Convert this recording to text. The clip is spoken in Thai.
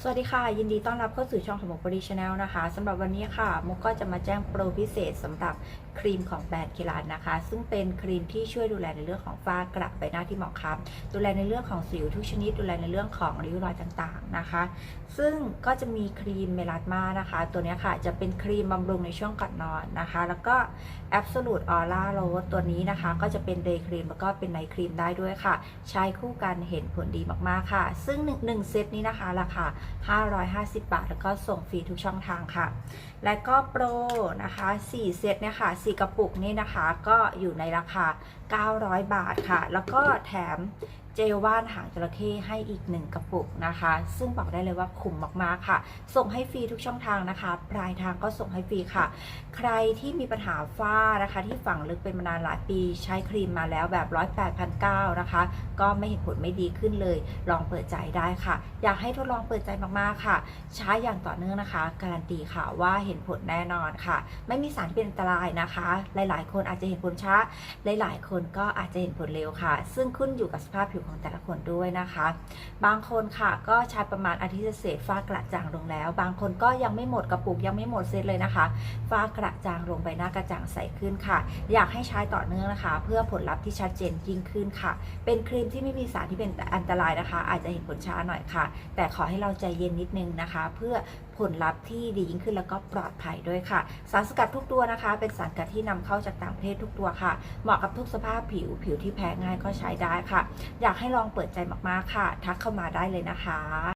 สวัสดีค่ะ ยินดีต้อนรับเข้าสู่ช่องของมุกบริชแนลนะคะสำหรับวันนี้ค่ะมกก็จะมาแจ้งโปรพิเศษสำหรับครีมของแบรนด์คิรันนะคะ ซึ่งเป็นครีมที่ช่วยดูแลในเรื่องของฝ้ากระใบหน้าที่หมองคล้ำดูแลในเรื่องของสิวทุกชนิด ดูแลในเรื่องของริ้วรอยต่างๆนะคะ ซึ่งก็จะมีครีมเมลาสมานะคะ ตัวนี้ค่ะจะเป็นครีมบำรุงในช่วงก่อนนอนนะคะ แล้วก็ Absolute Aura Rose ตัวนี้นะคะ ก็จะเป็นเดย์ครีมแล้วก็เป็นไนท์ครีมได้ด้วยค่ะ ใช้คู่กันเห็นผลดีมากๆค่ะ ซึ่ง1เซตนี้นะคะราคา550 บาท แล้วก็ส่งฟรีทุกช่องทางค่ะ และก็โปรนะคะ 4 เซตเนี่ยค่ะ 4 กระปุกนี่นะคะ ก็อยู่ในราคา 900 บาทค่ะ แล้วก็แถม เจลว่านหางจระเข้ให้อีก1กระปุกนะคะ ซึ่งบอกได้เลยว่าคุ้มมากๆค่ะ ส่งให้ฟรีทุกช่องทางนะคะ ปลายทางก็ส่งให้ฟรีค่ะ ใครที่มีปัญหาฝ้านะคะ ที่ฝังลึกเป็นมานานหลายปี ใช้ครีมมาแล้วแบบร้อยแปดพันเก้านะคะ ก็ไม่เห็นผลไม่ดีขึ้นเลย ลองเปิดใจได้ค่ะ อยากให้ทดลองเปิดใจมากๆค่ะ ใช้อย่างต่อเนื่องนะคะ การันตีค่ะว่าเห็นผลแน่นอนค่ะ ไม่มีสารเป็นอันตรายนะคะ หลาย ๆ คนอาจจะเห็นผลช้า หลาย ๆ คนก็อาจจะเห็นผลเร็วค่ะ ซึ่งขึ้นอยู่กับสภาพผิวของแต่ละคนด้วยนะคะ บางคนค่ะก็ใช้ประมาณอาทิตย์เศษฝ้ากระจ่างลงแล้ว บางคนก็ยังไม่หมดกระปุกยังไม่หมดเซตเลยนะคะฝ้ากระจ่างลงใบหน้ากระจ่างใสขึ้นค่ะ อยากให้ใช้ต่อเนื่องนะคะ เพื่อผลลัพธ์ที่ชัดเจนยิ่งขึ้นค่ะ เป็นครีมที่ไม่มีสารที่เป็นอันตรายนะคะ อาจจะเห็นผลช้าหน่อยค่ะ แต่ขอให้เราใจเย็นนิดนึงนะคะ เพื่อผลลัพธ์ที่ดียิ่งขึ้นแล้วก็ปลอดภัยด้วยค่ะ สารสกัดทุกตัวนะคะ เป็นสารสกัดที่นำเข้าจากต่างประเทศทุกตัวค่ะ เหมาะกับทุกสภาพผิวผิวที่แพ้ง่ายก็ใช้ได้ค่ะ อยากให้ลองเปิดใจมากๆค่ะ ทักเข้ามาได้เลยนะคะ